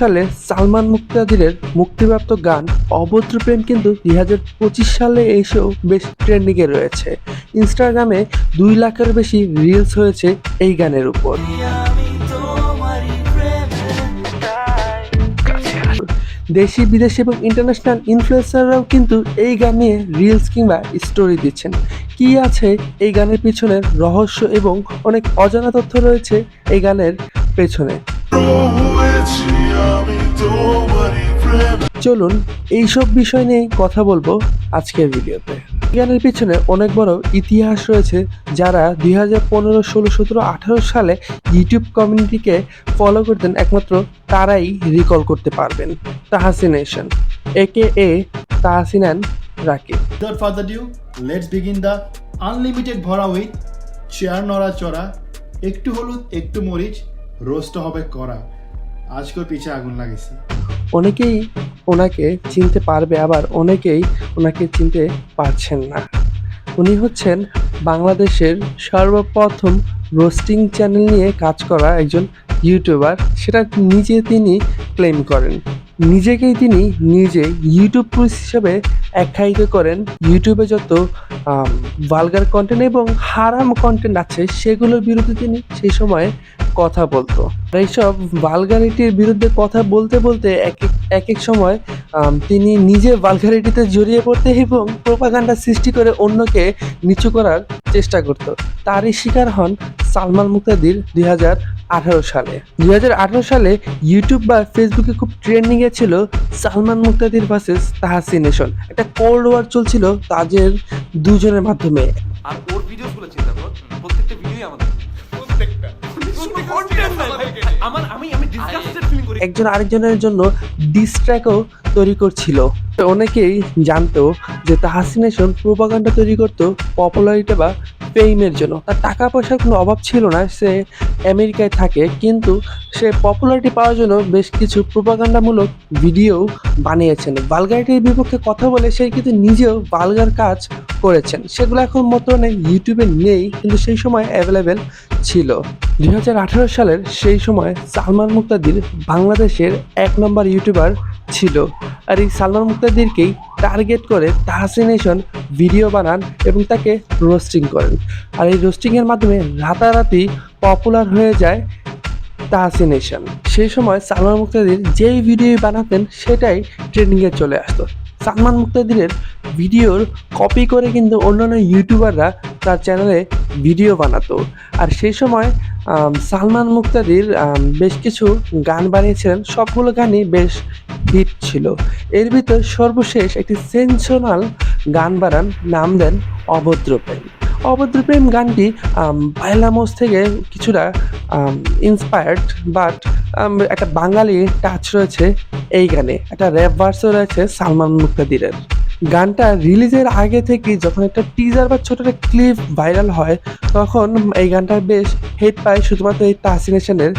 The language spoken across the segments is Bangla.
সালে সালমান মুক্তাদিরের মুক্তিপ্রাপ্ত গান অভদ্র প্রেম কিন্তু দুই হাজার পঁচিশ সালে এসেও বেশ ট্রেন্ডিংয়ে রয়েছে। ইনস্টাগ্রামে দুই লাখের বেশি রিলস হয়েছে এই গানের উপর। দেশি, বিদেশি এবং ইন্টারন্যাশনাল ইনফ্লুয়েন্সাররাও কিন্তু এই গান নিয়ে রিলস কিংবা স্টোরি দিচ্ছেন। কি আছে এই গানের পিছনে রহস্য এবং অনেক অজানা তথ্য রয়েছে এই গানের পেছনে? চলুন এইসব বিষয় নিয়ে কথা বলব আজকের ভিডিওতে। গানের পিছনে অনেক বড় ইতিহাস রয়েছে যারা দুই হাজার পনেরো ষোলো সতেরো আঠারো সালে ইউটিউব কমিউনিটিকে ফলো করতেন একমাত্র তারাই রিকল করতে পারবেন। তাহাসিনেশন একে এ তাহাসিনান Rakib. Further ado, let's begin the unlimited ভরা উইথ চেয়ার নড়া চড়া একটু হলুদ একটু মরিচ রোস্ট হবে করা আজকের পিছে আগুন লাগেছে অনেকেই ওনাকে চিনতে পারবে, আবার অনেকেই ওনাকে চিনতে পারছেন না। উনি হচ্ছেন বাংলাদেশের সর্বপ্রথম রোস্টিং চ্যানেল নিয়ে কাজ করা একজন ইউটিউবার। সেটা নিজে তিনি ক্লেম করেন। নিজেকেই তিনি নিজে ইউটিউব পুলিশ হিসেবে আখ্যায়িত করেন। ইউটিউবে যত ভালগার কন্টেন্ট এবং হারাম কন্টেন্ট আছে, সেগুলোর বিরুদ্ধে তিনি সেই সময় কথা বলতো। এইসব ভালগারিটির বিরুদ্ধে কথা বলতে বলতে এক এক এক সময় তিনি নিজে ভালগারিটিতে জড়িয়ে পড়তে এবং প্রোপাগান্ডা সৃষ্টি করে অন্যকে নিচু করার চেষ্টা করত। তারই শিকার হন সালমান মুক্তাদির দুই আঠারো সালে। দুই হাজার আঠারো সালে ইউটিউব বা ফেসবুকে খুব ট্রেন্ডিংয়ে ছিল সালমান মুক্তাদির ভার্সেস তাহাসিনেশন একটা কোল্ড ওয়ার চলছিল তাদের দুজনের মাধ্যমে। আর ওর চিন্তা কর প্রত্যেকটা ভিডিওই আমাদের। প্রত্যেকটা। আমার আমি আমি ডিসগাস্টেড ফিলিং করি। একজন আরেকজনের জন্য ডিস্ট্র্যাকও তৈরি করছিল। অনেকেই জানতো যে তাহাসিনেশন প্রোপাগান্ডা তৈরি করতো পপুলারিটি বা ফেইমের জন্য। তার টাকা পয়সার কোনো অভাব ছিল না, সে আমেরিকায় থাকে, কিন্তু সে পপুলারিটি পাওয়ার জন্য বেশ কিছু প্রোপাগান্ডামূলক ভিডিও বানিয়েছেন। ভালগারিটির বিপক্ষে কথা বলে সে কিন্তু নিজেও ভালগার কাজ করেছেন। সেগুলো এখন বর্তমানে ইউটিউবে নেই, কিন্তু সেই সময় অ্যাভেলেবেল ছিল। দু হাজার আঠারো সালের সেই সময় সালমান মুক্তাদির বাংলাদেশের এক নম্বর ইউটিউবার ছিল। আর এই সালমান মুক্তাদিরকেই টার্গেট করে তাহসিনেশন ভিডিও বানান এবং তাকে রোস্টিং করেন। আর এই রোস্টিংয়ের মাধ্যমে রাতারাতি পপুলার হয়ে যায় তাহসিনেশন সেই সময় সালমান মুক্তাদির যেই ভিডিও বানাতেন, সেটাই ট্রেন্ডিংয়ে চলে আসতো। সালমান মুক্তাদিরের ভিডিওর কপি করে কিন্তু অন্যান্য ইউটিউবাররা তার চ্যানেলে ভিডিও বানাতো। আর সেই সময় সালমান মুক্তাদির বেশ কিছু গান বানিয়েছিলেন। সবগুলো গানই বেশ হিট ছিল। এর ভিতর সর্বশেষ একটি সেন্সোনাল গান বানান, নাম দেন অভদ্র প্রেম। অভদ্র প্রেম গানটি বাইলামোস থেকে কিছুটা ইন্সপায়ার্ড বাট একটা বাঙালি টাচ রয়েছে এই গানে। একটা র্যাপ ভার্সও রয়েছে সালমান মুক্তাদিরের। গানটা রিলিজের আগে থেকে যখন একটা টিজার বা ছোট একটা ক্লিপ ভাইরাল হয়, তখন এই গানটা বেশ হেড পায় শুধুমাত্র এই তাসিনেশনের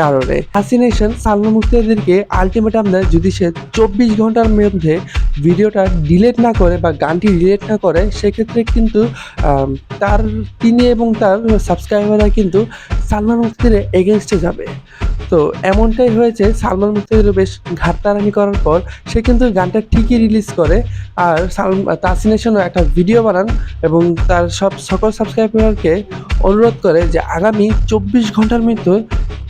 কারণে। হাসিনেশন সালমান মুক্তাদিরকে আলটিমেটাম দেয় যদি সে চব্বিশ ঘণ্টার মধ্যে ভিডিওটা ডিলেট না করে বা গানটি ডিলেট না করে, সেক্ষেত্রে কিন্তু তার তিনি এবং তার সাবস্ক্রাইবাররা কিন্তু সালমান মুক্তাদিরের এগেনস্টে যাবে। তো এমনটাই হয়েছে, সালমান মুক্তিদের বেশ ঘাটতারামি করার পর সে কিন্তু গানটা ঠিকই রিলিজ করে। আর তাসিনেশনও একটা ভিডিও বানান এবং তার সব সকল সাবস্ক্রাইবারকে অনুরোধ করে যে আগামী চব্বিশ ঘণ্টার মধ্যে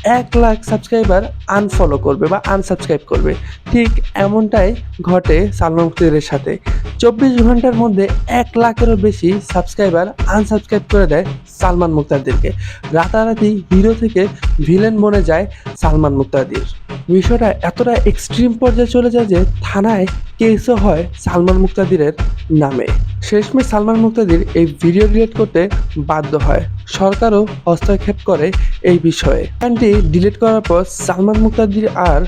এক লাখ সাবস্ক্রাইবার আনফলো করবে বা আনসাবস্ক্রাইব করবে। ঠিক এমনটাই ঘটে সালমান মুক্তিদের সাথে। চব্বিশ ঘণ্টার মধ্যে এক লাখেরও বেশি সাবস্ক্রাইবার আনসাবস্ক্রাইব করে দেয় সালমান মুক্তাদিরকে। রাতারাতি হিরো থেকে ভিলেন বনে যায় সালমান মুক্তাদির। বিষয়টা এতটা এক্সট্রিম পর্যায়ে চলে যায় যে থানায় কেসও হয় সালমান মুক্তাদিরের নামে। শেষমেশ সালমান মুক্তাদির এই ভিডিও ডিলিট করতে বাধ্য হয়। সরকারও হস্তক্ষেপ করে এই বিষয়ে। গানটি ডিলিট করার পর সালমান মুক্তাদির আর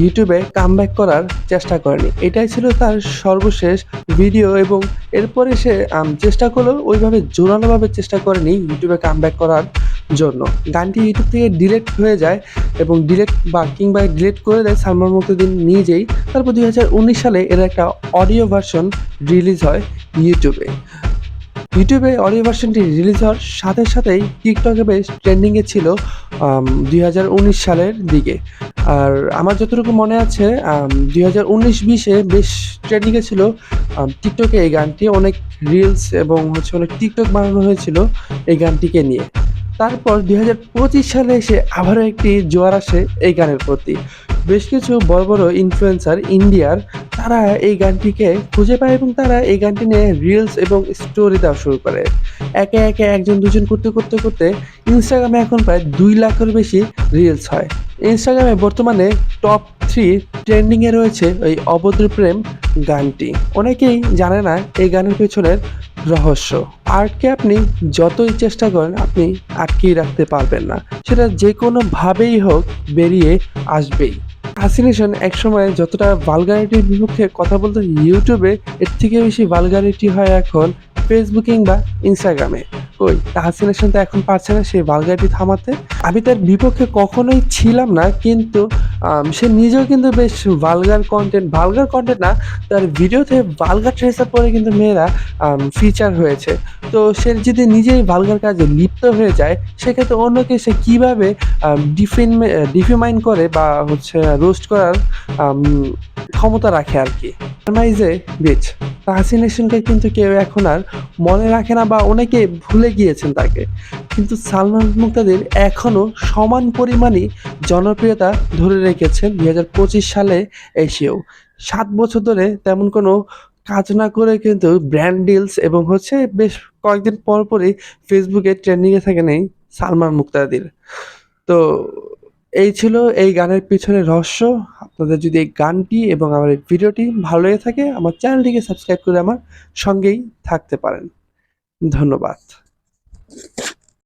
ইউটিউবে কামব্যাক করার চেষ্টা করেনি। এটাই ছিল তার সর্বশেষ ভিডিও এবং এরপরে সে চেষ্টা করলেও ওইভাবে জোরালোভাবে চেষ্টা করেনি ইউটিউবে কামব্যাক করার। জন্য। গানটি ইউটিউব থেকে ডিলেট হয়ে যায় এবং ডিলেট বা কিংবা ডিলেট করে দেয় সালমান মুক্তাদিন নিজেই। তারপর দুই হাজার উনিশ সালে এর একটা অডিও ভার্সন রিলিজ হয় ইউটিউবে ইউটিউবে অডিও ভার্সনটি রিলিজ হওয়ার সাথে সাথেই টিকটকে বেশ ট্রেন্ডিংয়ে ছিল দুই হাজার উনিশ সালের দিকে। আর আমার যতটুকু মনে আছে দুই হাজার উনিশ বিশে বেশ ট্রেন্ডিংয়ে ছিল টিকটকে এই গানটি অনেক রিলস এবং হচ্ছে অনেক টিকটক বানানো হয়েছিল এই গানটিকে নিয়ে। তারপর দুই হাজার পঁচিশ সালে এসে আবারও একটি জোয়ার আসে এই গানের প্রতি। বেশ কিছু বড় বড় ইনফ্লুয়েন্সার ইন্ডিয়ার তারা এই গানটিকে খুঁজে পায় এবং তারা এই গানটি নিয়ে রিলস এবং স্টোরি দেওয়া শুরু করে। একে একে একজন দুজন করতে করতে করতে ইনস্টাগ্রামে এখন প্রায় দুই লাখের বেশি রিলস হয়। ইনস্টাগ্রামে বর্তমানে টপ থ্রি ট্রেন্ডিংয়ে রয়েছে ওই অভদ্র প্রেম গানটি। অনেকেই জানে না এই গানের পেছনের রহস্য। আর্টকে আপনি যতই চেষ্টা করেন, আপনি আটকেই রাখতে পারবেন না। সেটা যে কোনোভাবেই হোক, বেরিয়ে আসবেই। ফ্যাসিনেশন একসময় যতটা ভালগারিটির বিপক্ষে কথা বলতো, ইউটিউবে এর থেকে বেশি ভালগারিটি হয় এখন ফেসবুক কিংবা ইনস্টাগ্রামে ওই তাহসিনেশন তো এখন পারছে না সেই ভালগারিটি থামাতে। আমি তার বিপক্ষে কখনোই ছিলাম না, কিন্তু সে নিজেও কিন্তু বেশ ভালগার কন্টেন্ট ভালগার কন্টেন্ট না, তার ভিডিওতে ভালগার ড্রেস আপ পরে কিন্তু মেয়েরা ফিচার হয়েছে। তো সে যদি নিজেই ভালগার কাজে লিপ্ত হয়ে যায়, সেক্ষেত্রে অন্যকে সে কীভাবে ডিফিন ডিফিমাইন করে বা হচ্ছে রোস্ট করার ক্ষমতা রাখে আর কি? বিচ তাহসিনেশনকে কিন্তু কেউ এখন আর মনে রাখে না বা অনেকে ভুলে গিয়েছেন তাকে। কিন্তু সালমান মুক্তাদির এখনও সমান পরিমাণই জনপ্রিয়তা ধরে রেখেছেন দুই হাজার পঁচিশ সালে এসেও। সাত বছর ধরে তেমন কোনো কাজ না করে কিন্তু ব্র্যান্ড ডিলস এবং হচ্ছে বেশ কয়েকদিন পর পরই ফেসবুকে ট্রেন্ডিংয়ে থাকে নেই সালমান মুক্তাদির। তো এই ছিল এই গানের পিছনে রহস্য। আপনাদের যদি এই গানটি এবং আমার এই ভিডিওটি ভালো লেগে থাকে, আমার চ্যানেলটিকে সাবস্ক্রাইব করে আমার সঙ্গেই থাকতে পারেন। ধন্যবাদ।